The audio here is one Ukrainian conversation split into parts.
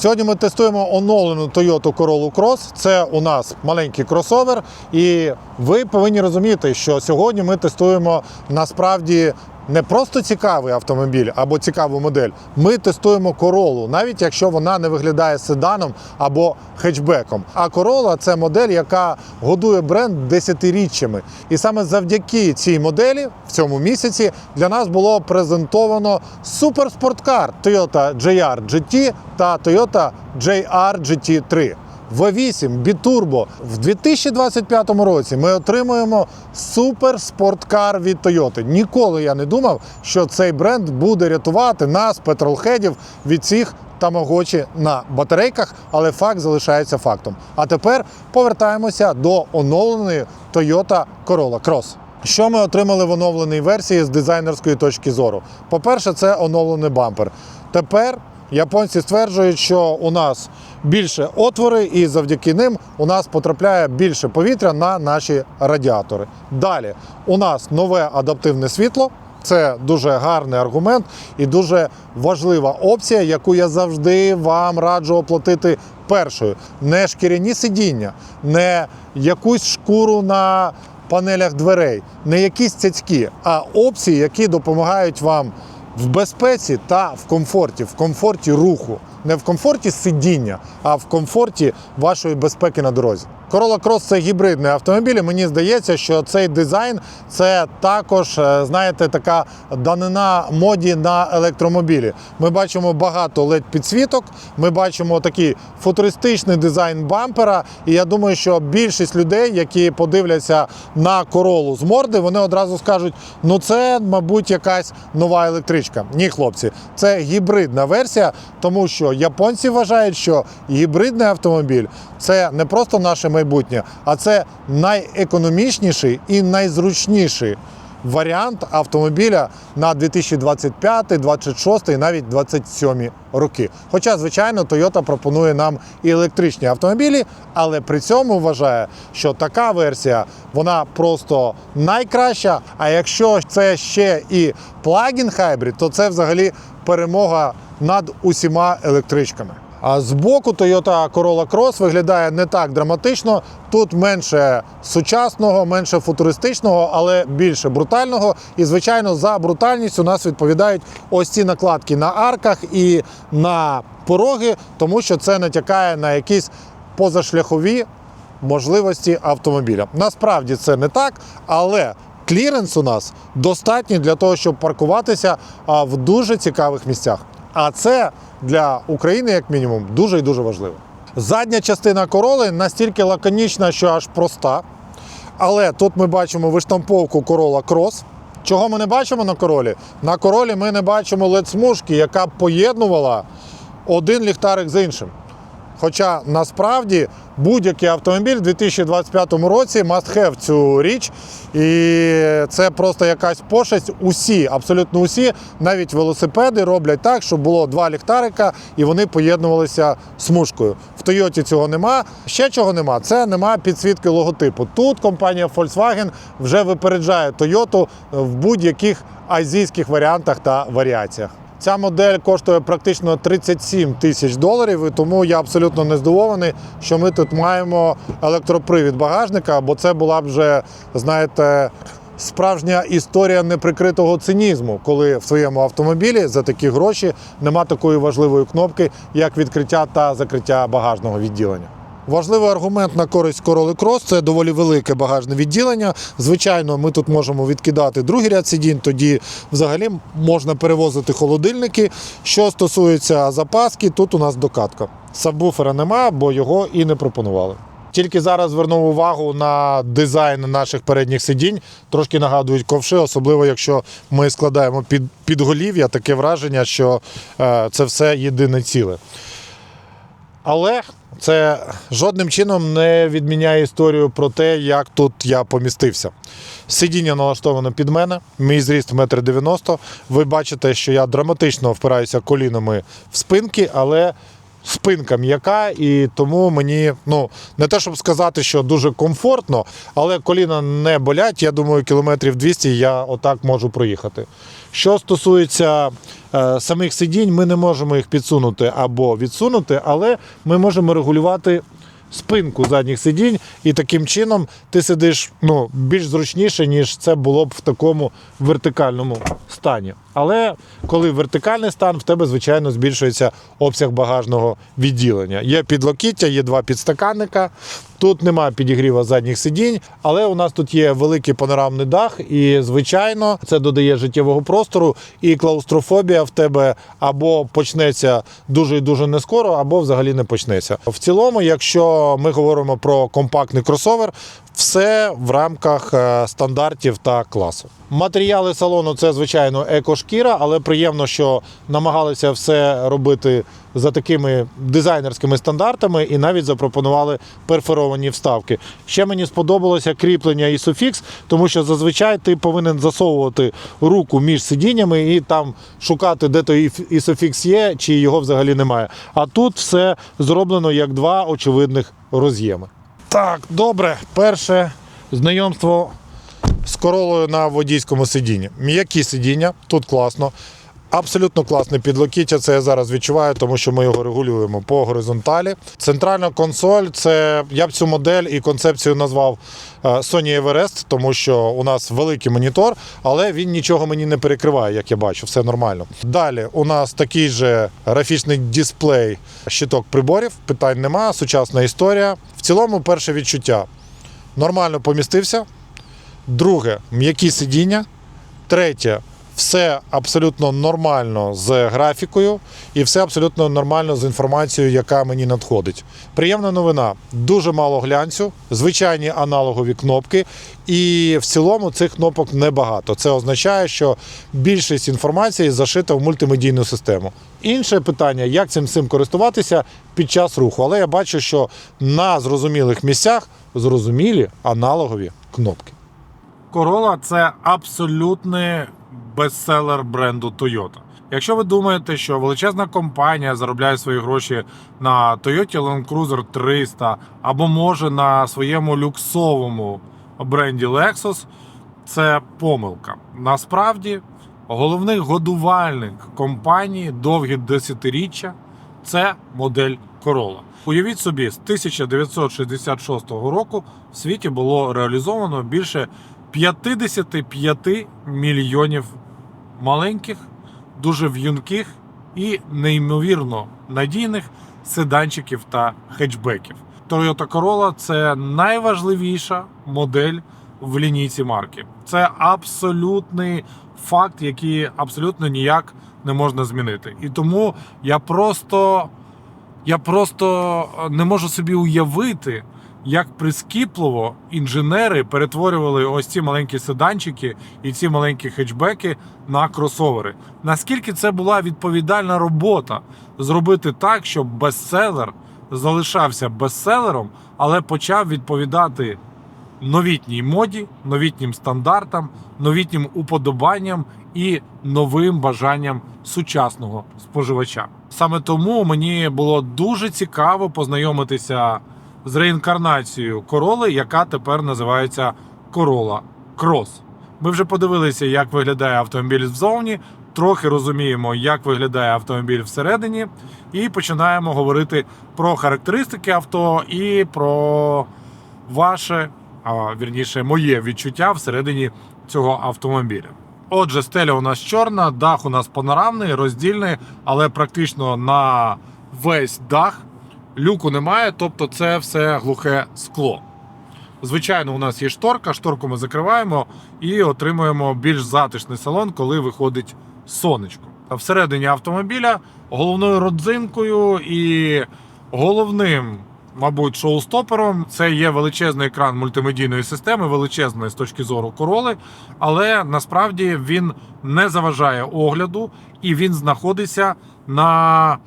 Сьогодні ми тестуємо оновлену Toyota Corolla Cross. Це у нас маленький кросовер, і ви повинні розуміти, що сьогодні ми тестуємо насправді не просто цікавий автомобіль або цікаву модель. Ми тестуємо Corolla, навіть якщо вона не виглядає седаном або хетчбеком. А Corolla – це модель, яка годує бренд десятиріччями. І саме завдяки цій моделі в цьому місяці для нас було презентовано суперспорткар Toyota JR GT та Toyota JR GT3. V8 бітурбо в 2025 році ми отримуємо суперспорткар від Toyota. Ніколи я не думав, що цей бренд буде рятувати нас, петролхедів, від цих тамагочі на батарейках, але факт залишається фактом. А тепер повертаємося до оновленої Toyota Corolla Cross. Що ми отримали в оновленій версії з дизайнерської точки зору? По-перше, це оновлений бампер. Тепер японці стверджують, що у нас більше отвори, і завдяки ним у нас потрапляє більше повітря на наші радіатори. Далі у нас нове адаптивне світло. Це дуже гарний аргумент і дуже важлива опція, яку я завжди вам раджу оплатити першою. Не шкіряні сидіння, не якусь шкуру на панелях дверей, не якісь цяцькі, а опції, які допомагають вам в безпеці та в комфорті, в комфорті руху. Не в комфорті сидіння, а в комфорті вашої безпеки на дорозі. Corolla Cross – це гібридний автомобіль. і Мені здається, що цей дизайн це також, е, знаєте, така данина моді на електромобілі. Ми бачимо багато led підсвіток. Ми бачимо такий футуристичний дизайн бампера. І я думаю, що більшість людей, які подивляться на королу з морди, вони одразу скажуть: ну це, мабуть, якась нова електричка. Ні, хлопці, це гібридна версія, тому що японці вважають, що гібридний автомобіль це не просто наше майбутнє, а це найекономічніший і найзручніший варіант автомобіля на 2025, 26 і навіть 27 роки. Хоча, звичайно, Toyota пропонує нам і електричні автомобілі, але при цьому вважає, що така версія вона просто найкраща. А якщо це ще і плагін хайбрид, то це взагалі перемога над усіма електричками. А збоку Toyota Corolla Cross виглядає не так драматично. Тут менше сучасного, менше футуристичного, але більше брутального. І, звичайно, за брутальність у нас відповідають ось ці накладки на арках і на пороги, тому що це натякає на якісь позашляхові можливості автомобіля. Насправді це не так, але кліренс у нас достатній для того, щоб паркуватися в дуже цікавих місцях. А це для України, як мінімум, дуже і дуже важливо. Задня частина короли настільки лаконічна, що аж проста. Але тут ми бачимо виштамповку корола крос. Чого ми не бачимо на королі? На королі ми не бачимо LED-смужки, яка б поєднувала один ліхтарик з іншим. Хоча насправді будь-який автомобіль у 2025 році must have цю річ, і це просто якась пошесть. Усі, абсолютно усі, навіть велосипеди роблять так, щоб було два ліхтарика і вони поєднувалися смужкою. В Тойоті цього нема. Ще чого нема, це нема підсвітки логотипу. Тут компанія Volkswagen вже випереджає Тойоту в будь-яких азійських варіантах та варіаціях. Ця модель коштує практично 37 тисяч доларів, і тому я абсолютно не здивований, що ми тут маємо електропривід багажника, бо це була б вже, знаєте, справжня історія неприкритого цинізму, коли в своєму автомобілі за такі гроші нема такої важливої кнопки, як відкриття та закриття багажного відділення. Важливий аргумент на користь Corolla Cross – це доволі велике багажне відділення. Звичайно, ми тут можемо відкидати другий ряд сидінь, тоді взагалі можна перевозити холодильники. Що стосується запаски, тут у нас докатка. Сабвуфера нема, бо його і не пропонували. Тільки зараз звернув увагу на дизайн наших передніх сидінь. Трошки нагадують ковши, особливо якщо ми складаємо під підголів'я, таке враження, що е, це все єдине ціле. Але це жодним чином не відміняє історію про те, як тут я помістився. Сидіння налаштовано під мене, мій зріст 1,90 м. Ви бачите, що я драматично впираюся колінами в спинки, але спинка м'яка, і тому мені ну не те, щоб сказати, що дуже комфортно, але коліна не болять. Я думаю, кілометрів 200 я отак можу проїхати. Що стосується е, самих сидінь, ми не можемо їх підсунути або відсунути, але ми можемо регулювати спинку задніх сидінь, і таким чином ти сидиш ну, більш зручніше, ніж це було б в такому вертикальному стані. Але коли вертикальний стан, в тебе, звичайно, збільшується обсяг багажного відділення. Є підлокіття, є два підстаканника. Тут немає підігріва задніх сидінь, але у нас тут є великий панорамний дах, і звичайно, це додає життєвого простору, і клаустрофобія в тебе або почнеться дуже і дуже не скоро, або взагалі не почнеться. В цілому, якщо ми говоримо про компактний кросовер, все в рамках е, стандартів та класу. Матеріали салону це звичайно екошкіра, але приємно, що намагалися все робити за такими дизайнерськими стандартами і навіть запропонували перфоровані вставки. Ще мені сподобалося кріплення Isofix, тому що зазвичай ти повинен засовувати руку між сидіннями і там шукати, де той Isofix є, чи його взагалі немає. А тут все зроблено як два очевидних роз'єми. Так, добре, перше знайомство з королою на водійському сидінні. М'які сидіння, тут класно. Абсолютно класне підлокіття, це я зараз відчуваю, тому що ми його регулюємо по горизонталі. Центральна консоль це я б цю модель і концепцію назвав е, Sony Everest, тому що у нас великий монітор, але він нічого мені не перекриває, як я бачу, все нормально. Далі у нас такий же графічний дисплей, щиток приборів, питань нема, сучасна історія. В цілому, перше відчуття нормально помістився. Друге, м'які сидіння. Третє, все абсолютно нормально з графікою, і все абсолютно нормально з інформацією, яка мені надходить. Приємна новина: дуже мало глянцю, звичайні аналогові кнопки, і в цілому цих кнопок небагато. Це означає, що більшість інформації зашита в мультимедійну систему. Інше питання, як цим цим користуватися під час руху. Але я бачу, що на зрозумілих місцях зрозумілі аналогові кнопки. Corolla – це абсолютний бестселер бренду Toyota. Якщо ви думаєте, що величезна компанія заробляє свої гроші на Toyota Land Cruiser 300 або може на своєму люксовому бренді Lexus, це помилка. Насправді, головний годувальник компанії довгі десятиріччя це модель Corolla. Уявіть собі, з 1966 року в світі було реалізовано більше 55 мільйонів маленьких, дуже в'юнких і неймовірно надійних седанчиків та хетчбеків. Toyota Corolla – це найважливіша модель в лінійці марки. Це абсолютний факт, який абсолютно ніяк не можна змінити. І тому я просто, я просто не можу собі уявити, як прискіпливо інженери перетворювали ось ці маленькі седанчики і ці маленькі хетчбеки на кросовери. Наскільки це була відповідальна робота зробити так, щоб бестселер залишався бестселером, але почав відповідати новітній моді, новітнім стандартам, новітнім уподобанням і новим бажанням сучасного споживача. Саме тому мені було дуже цікаво познайомитися з реінкарнацією короли, яка тепер називається Corolla Cross. Ми вже подивилися, як виглядає автомобіль ззовні, трохи розуміємо, як виглядає автомобіль всередині, і починаємо говорити про характеристики авто і про ваше, а вірніше, моє відчуття всередині цього автомобіля. Отже, стеля у нас чорна, дах у нас панорамний, роздільний, але практично на весь дах люку немає, тобто це все глухе скло. Звичайно, у нас є шторка, шторку ми закриваємо і отримуємо більш затишний салон, коли виходить сонечко. Всередині автомобіля головною родзинкою і головним, мабуть, шоустопером це є величезний екран мультимедійної системи, величезний з точки зору короли, але насправді він не заважає огляду і він знаходиться на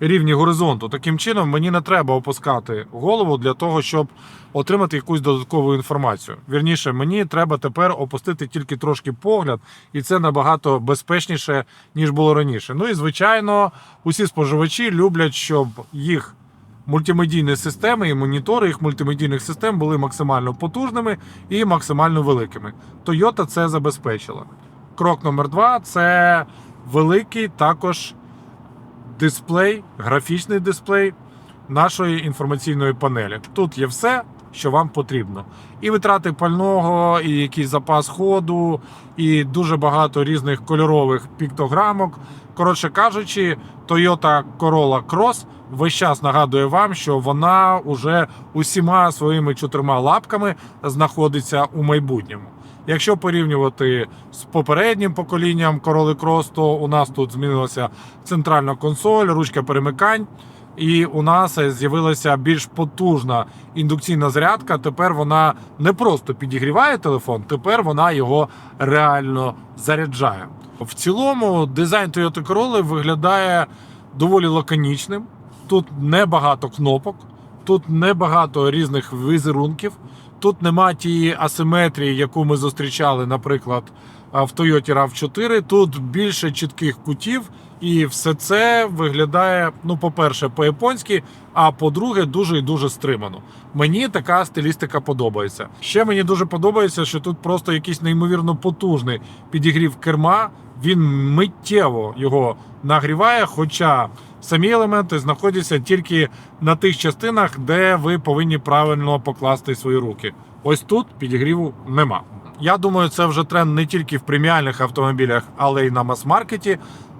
рівні горизонту. Таким чином, мені не треба опускати голову для того, щоб отримати якусь додаткову інформацію. Вірніше, мені треба тепер опустити тільки трошки погляд, і це набагато безпечніше, ніж було раніше. Ну і звичайно, усі споживачі люблять, щоб їх мультимедійні системи і монітори їх мультимедійних систем були максимально потужними і максимально великими. Toyota це забезпечила. Крок номер два це великий також дисплей, графічний дисплей нашої інформаційної панелі. Тут є все, що вам потрібно. І витрати пального, і якийсь запас ходу, і дуже багато різних кольорових піктограмок. Коротше кажучи, Toyota Corolla Cross весь час нагадує вам, що вона уже усіма своїми чотирма лапками знаходиться у майбутньому. Якщо порівнювати з попереднім поколінням Corolla Cross, то у нас тут змінилася центральна консоль, ручка перемикань. І у нас з'явилася більш потужна індукційна зарядка. Тепер вона не просто підігріває телефон, тепер вона його реально заряджає. В цілому дизайн Toyota Corolla виглядає доволі лаконічним. Тут небагато кнопок, тут небагато різних візерунків. Тут нема тієї асиметрії, яку ми зустрічали, наприклад, в Toyota RAV4. Тут більше чітких кутів, і все це виглядає, ну, по-перше, по-японськи, а по-друге, дуже і дуже стримано. Мені така стилістика подобається. Ще мені дуже подобається, що тут просто якийсь неймовірно потужний підігрів керма. Він миттєво його нагріває, хоча самі елементи знаходяться тільки на тих частинах, де ви повинні правильно покласти свої руки. Ось тут підігріву нема. Я думаю, це вже тренд не тільки в преміальних автомобілях, але й на мас-маркеті.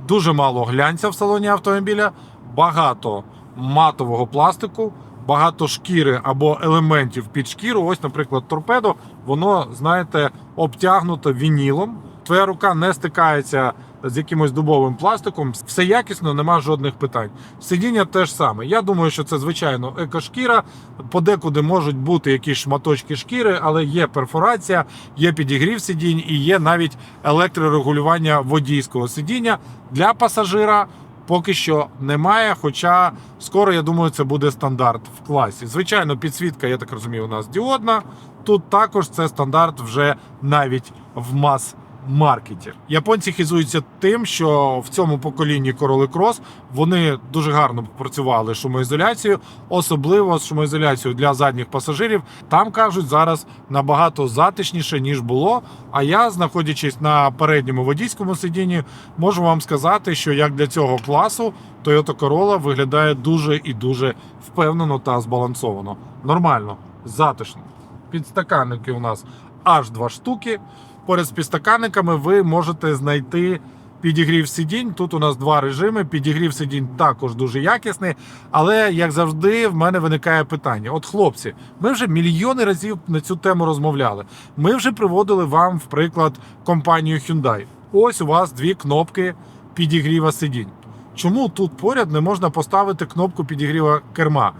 Дуже мало глянця в салоні автомобіля, багато матового пластику, багато шкіри або елементів під шкіру. Ось, наприклад, торпедо, воно, знаєте, обтягнуто вінілом. Твоя рука не стикається з якимось дубовим пластиком. Все якісно, нема жодних питань. Сидіння теж саме. Я думаю, що це звичайно екошкіра. Подекуди можуть бути якісь шматочки шкіри, але є перфорація, є підігрів сидінь і є навіть електрорегулювання водійського сидіння для пасажира. Поки що немає, хоча скоро, я думаю, це буде стандарт в класі. Звичайно, підсвітка, я так розумію, у нас діодна. Тут також це стандарт вже навіть в мас маркеті. Японці хизуються тим, що в цьому поколінні Corolla Cross вони дуже гарно працювали з шумоізоляцією, особливо з шумоізоляцією для задніх пасажирів. Там кажуть зараз набагато затишніше ніж було. А я, знаходячись на передньому водійському сидінні, можу вам сказати, що як для цього класу Toyota Corolla виглядає дуже і дуже впевнено та збалансовано. Нормально, затишно. Підстаканники у нас аж два штуки. Поряд з підстаканниками ви можете знайти підігрів сидінь. Тут у нас два режими. Підігрів сидінь також дуже якісний. Але, як завжди, в мене виникає питання: от хлопці, ми вже мільйони разів на цю тему розмовляли. Ми вже приводили вам, в приклад, компанію Hyundai. Ось у вас дві кнопки підігріва сидінь. Чому тут поряд не можна поставити кнопку підігріва керма?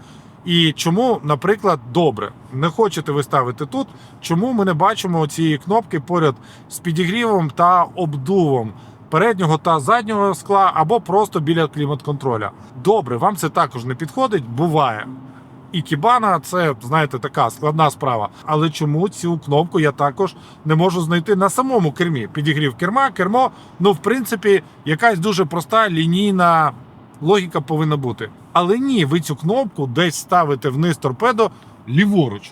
І чому, наприклад, добре, не хочете ви ставити тут, чому ми не бачимо цієї кнопки поряд з підігрівом та обдувом переднього та заднього скла або просто біля клімат-контроля? Добре, вам це також не підходить, буває. І кібана це, знаєте, така складна справа. Але чому цю кнопку я також не можу знайти на самому кермі? Підігрів керма, кермо, ну, в принципі, якась дуже проста лінійна логіка повинна бути. Але ні, ви цю кнопку десь ставите вниз торпедо ліворуч.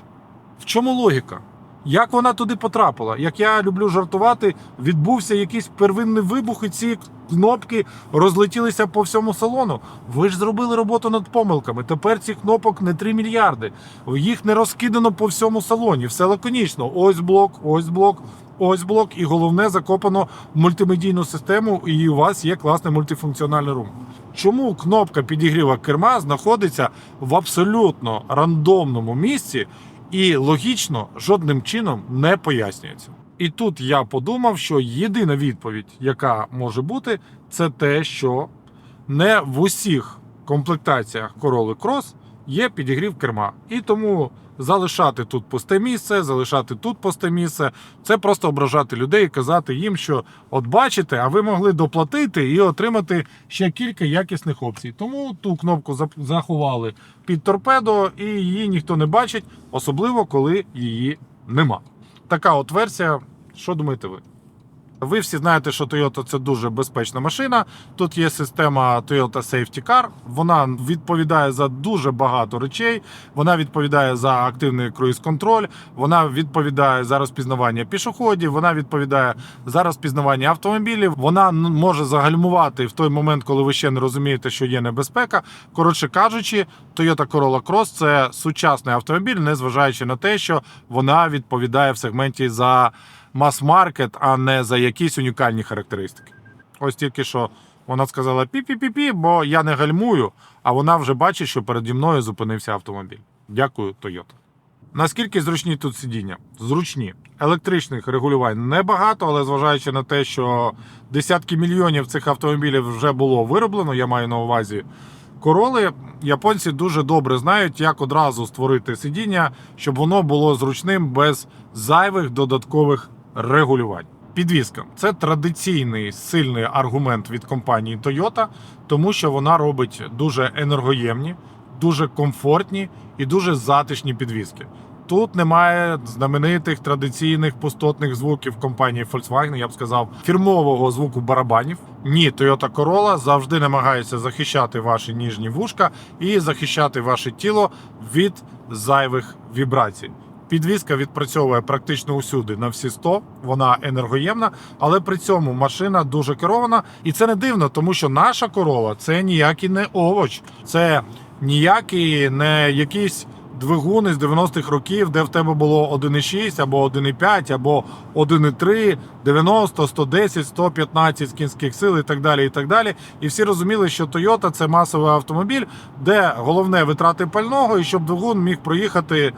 В чому логіка? Як вона туди потрапила? Як я люблю жартувати, відбувся якийсь первинний вибух, і ці кнопки розлетілися по всьому салону. Ви ж зробили роботу над помилками. Тепер цих кнопок не 3 мільярди. Їх не розкидано по всьому салоні. Все лаконічно. Ось блок, ось блок, ось блок, і головне закопано в мультимедійну систему, і у вас є класний мультифункціональний рум. Чому кнопка підігріва керма знаходиться в абсолютно рандомному місці і логічно жодним чином не пояснюється? І тут я подумав, що єдина відповідь, яка може бути, це те, що не в усіх комплектаціях Corolla Cross є підігрів керма. І тому залишати тут пусте місце, залишати тут пусте місце це просто ображати людей і казати їм, що от бачите, а ви могли доплатити і отримати ще кілька якісних опцій. Тому ту кнопку заховали під торпедо, і її ніхто не бачить, особливо коли її нема. Така от версія. Що думаєте ви? Ви всі знаєте, що Toyota це дуже безпечна машина. Тут є система Toyota Safety Car. Вона відповідає за дуже багато речей. Вона відповідає за активний круїз-контроль. Вона відповідає за розпізнавання пішоходів. Вона відповідає за розпізнавання автомобілів. Вона може загальмувати в той момент, коли ви ще не розумієте, що є небезпека. Коротше кажучи, Toyota Corolla Cross це сучасний автомобіль, незважаючи на те, що вона відповідає в сегменті за мас-маркет, а не за якісь унікальні характеристики. Ось тільки що вона сказала пі-пі-пі-пі, бо я не гальмую, а вона вже бачить, що переді мною зупинився автомобіль. Дякую, Toyota. Наскільки зручні тут сидіння? Зручні. Електричних регулювань небагато, але зважаючи на те, що десятки мільйонів цих автомобілів вже було вироблено, я маю на увазі короли, японці дуже добре знають, як одразу створити сидіння, щоб воно було зручним без зайвих додаткових регулювань. Підвізка це традиційний сильний аргумент від компанії Toyota, тому що вона робить дуже енергоємні, дуже комфортні і дуже затишні підвіски. Тут немає знаменитих традиційних пустотних звуків компанії Volkswagen, я б сказав, фірмового звуку барабанів. Ні, Toyota Corolla завжди намагається захищати ваші ніжні вушка і захищати ваше тіло від зайвих вібрацій. Підвізка відпрацьовує практично усюди на всі 100, вона енергоємна, але при цьому машина дуже керована. І це не дивно, тому що наша корола це ніякий не овоч, це ніякий не якийсь двигун із 90-х років, де в тебе було 1,6 або 1,5, або 1,3, 90, 110, 115 кінських сил і так далі. І так далі. І всі розуміли, що Toyota це масовий автомобіль, де головне витрати пального, і щоб двигун міг проїхати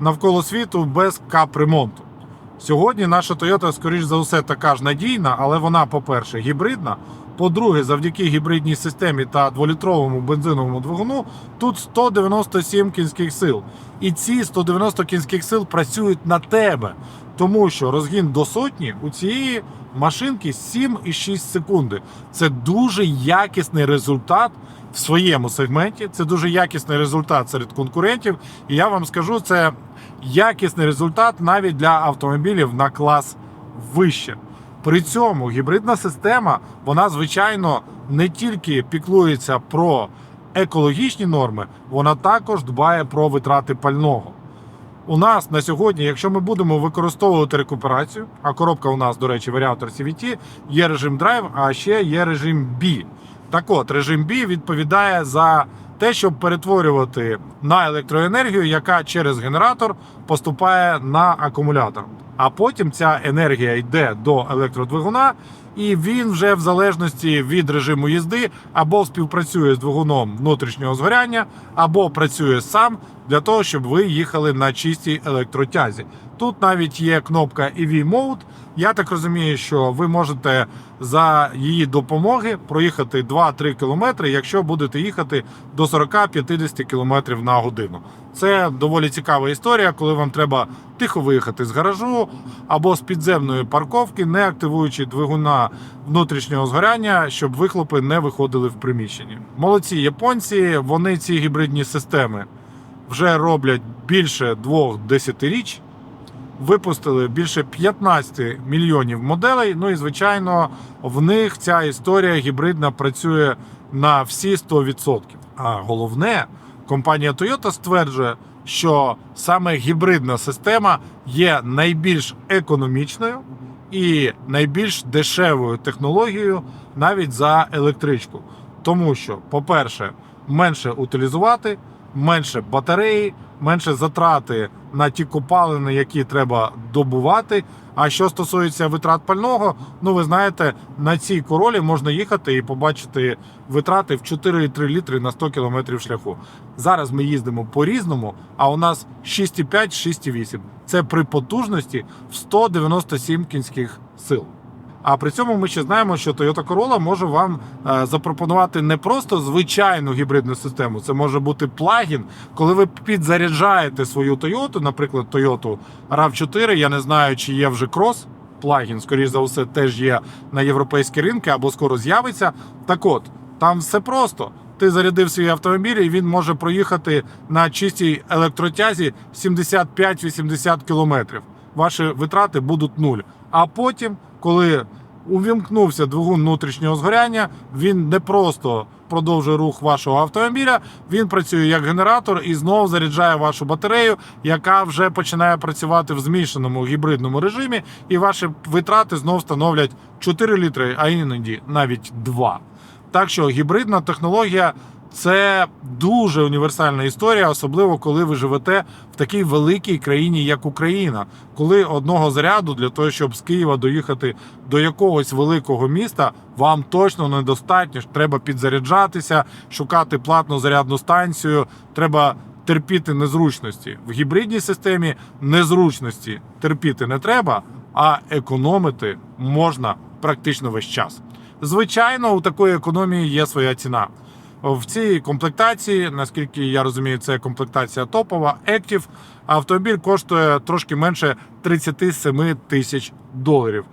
навколо світу без капремонту. Сьогодні наша Toyota, скоріш за все, така ж надійна, але вона, по-перше, гібридна. По-друге, завдяки гібридній системі та дволітровому бензиновому двигуну тут 197 кінських сил. І ці 190 кінських сил працюють на тебе, тому що розгін до сотні у цієї машинки 7,6 секунди. Це дуже якісний результат в своєму сегменті. Це дуже якісний результат серед конкурентів. І я вам скажу, це якісний результат навіть для автомобілів на клас вище. При цьому гібридна система, вона звичайно не тільки піклується про екологічні норми, вона також дбає про витрати пального. У нас на сьогодні, якщо ми будемо використовувати рекуперацію, а коробка у нас, до речі, варіатор CVT, є режим Drive, а ще є режим B. Так от, режим B відповідає за те, щоб перетворювати на електроенергію, яка через генератор поступає на акумулятор. А потім ця енергія йде до електродвигуна, і він вже в залежності від режиму їзди або співпрацює з двигуном внутрішнього згоряння, або працює сам для того, щоб ви їхали на чистій електротязі. Тут навіть є кнопка EV Mode. Я так розумію, що ви можете за її допомоги проїхати 2-3 кілометри, якщо будете їхати до 40-50 км на годину. Це доволі цікава історія, коли вам треба тихо виїхати з гаражу або з підземної парковки, не активуючи двигуна внутрішнього згоряння, щоб вихлопи не виходили в приміщенні. Молодці японці, вони ці гібридні системи вже роблять більше двох десятиріч. Випустили більше 15 мільйонів моделей. Ну і звичайно, в них ця історія гібридна працює на всі 100%. А головне, компанія Toyota стверджує, що саме гібридна система є найбільш економічною і найбільш дешевою технологією навіть за електричку. Тому що, по-перше, менше утилізувати, менше батареї, менше затрати на ті копалини, які треба добувати. А що стосується витрат пального, ну ви знаєте, на цій королі можна їхати і побачити витрати в 4,3 літри на 100 кілометрів шляху. Зараз ми їздимо по-різному, а у нас 6,5-6,8. Це при потужності в 197 кінських сил. А при цьому ми ще знаємо, що Toyota Corolla може вам е, запропонувати не просто звичайну гібридну систему, це може бути плагін, коли ви підзаряджаєте свою Toyota, наприклад, Toyota RAV4, я не знаю, чи є вже крос. Плагін, скоріш за все, теж є на європейські ринки або скоро з'явиться. Так от, там все просто. Ти зарядив свій автомобіль, і він може проїхати на чистій електротязі 75-80 кілометрів. Ваші витрати будуть нуль. А потім, коли увімкнувся двигун внутрішнього згоряння, він не просто продовжує рух вашого автомобіля, він працює як генератор і знову заряджає вашу батарею, яка вже починає працювати в змішаному гібридному режимі, і ваші витрати знову становлять 4 літри, а іноді навіть 2. Так що гібридна технологія це дуже універсальна історія, особливо коли ви живете в такій великій країні, як Україна, коли одного заряду для того, щоб з Києва доїхати до якогось великого міста, вам точно недостатньо. Треба підзаряджатися, шукати платну зарядну станцію. Треба терпіти незручності в гібридній системі. Незручності терпіти не треба, а економити можна практично весь час. Звичайно, у такої економії є своя ціна. В цій комплектації, наскільки я розумію, це комплектація топова Active, Автомобіль коштує трошки менше 37 тисяч доларів.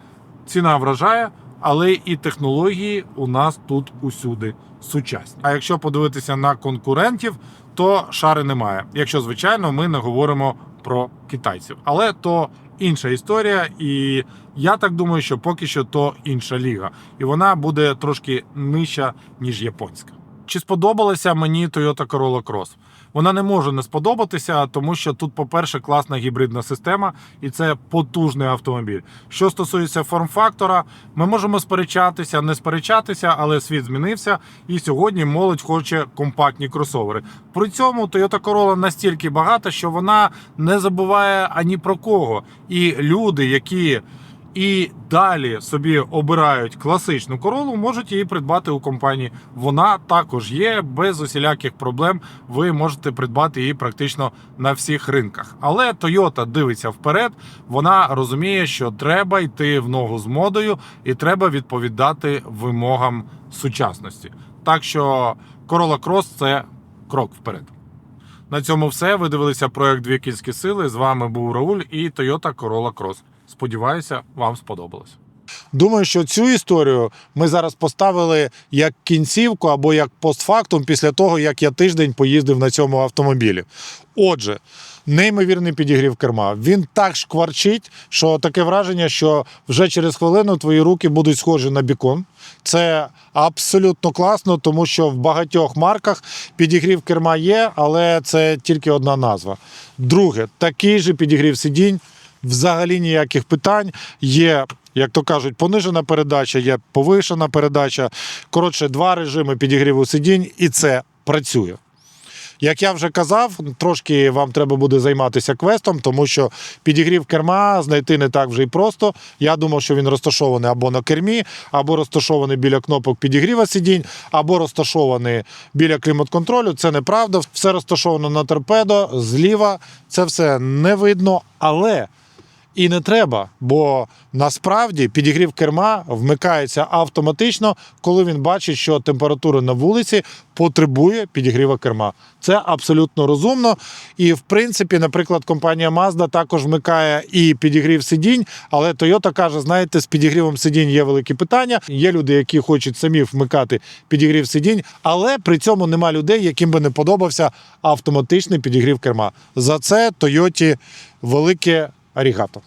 Ціна вражає, але і технології у нас тут усюди сучасні. А якщо подивитися на конкурентів, то шари немає. Якщо звичайно, ми не говоримо про китайців. Але то інша історія, і я так думаю, що поки що то інша ліга, і вона буде трошки нижча ніж японська. Чи сподобалася мені Toyota Corolla Cross? Вона не може не сподобатися, тому що тут, по-перше, класна гібридна система, і це потужний автомобіль. Що стосується форм-фактора, ми можемо сперечатися, не сперечатися, але світ змінився. І сьогодні молодь хоче компактні кросовери. При цьому Toyota Corolla настільки багата, що вона не забуває ані про кого. І люди, які і далі собі обирають класичну королу, можуть її придбати у компанії. Вона також є без усіляких проблем. Ви можете придбати її практично на всіх ринках. Але Toyota дивиться вперед. Вона розуміє, що треба йти в ногу з модою і треба відповідати вимогам сучасності. Так що Corolla Cross – це крок вперед. На цьому все. Ви дивилися проект Дві кінські сили. З вами був Рауль і Toyota Corolla Cross. Сподіваюся, вам сподобалось. Думаю, що цю історію ми зараз поставили як кінцівку або як постфактум після того, як я тиждень поїздив на цьому автомобілі. Отже, неймовірний підігрів керма. Він так шкварчить, що таке враження, що вже через хвилину твої руки будуть схожі на бікон. Це абсолютно класно, тому що в багатьох марках підігрів керма є, але це тільки одна назва. Друге, такий же підігрів сидінь. Взагалі ніяких питань. Є, як то кажуть, понижена передача, є повишена передача. Коротше, два режими підігріву сидінь, і це працює. Як я вже казав, трошки вам треба буде займатися квестом, тому що підігрів керма знайти не так вже й просто. Я думав, що він розташований або на кермі, або розташований біля кнопок підігріва сидінь, або розташований біля клімат-контролю. Це неправда. Все розташовано на торпедо, зліва. Це все не видно, але. І не треба, бо насправді підігрів керма вмикається автоматично, коли він бачить, що температура на вулиці потребує підігріва керма. Це абсолютно розумно. І в принципі, наприклад, компанія Mazda також вмикає і підігрів сидінь, але Toyota каже: знаєте, з підігрівом сидінь є великі питання. Є люди, які хочуть самі вмикати підігрів сидінь, але при цьому нема людей, яким би не подобався автоматичний підігрів керма. За це Toyota велике арігато.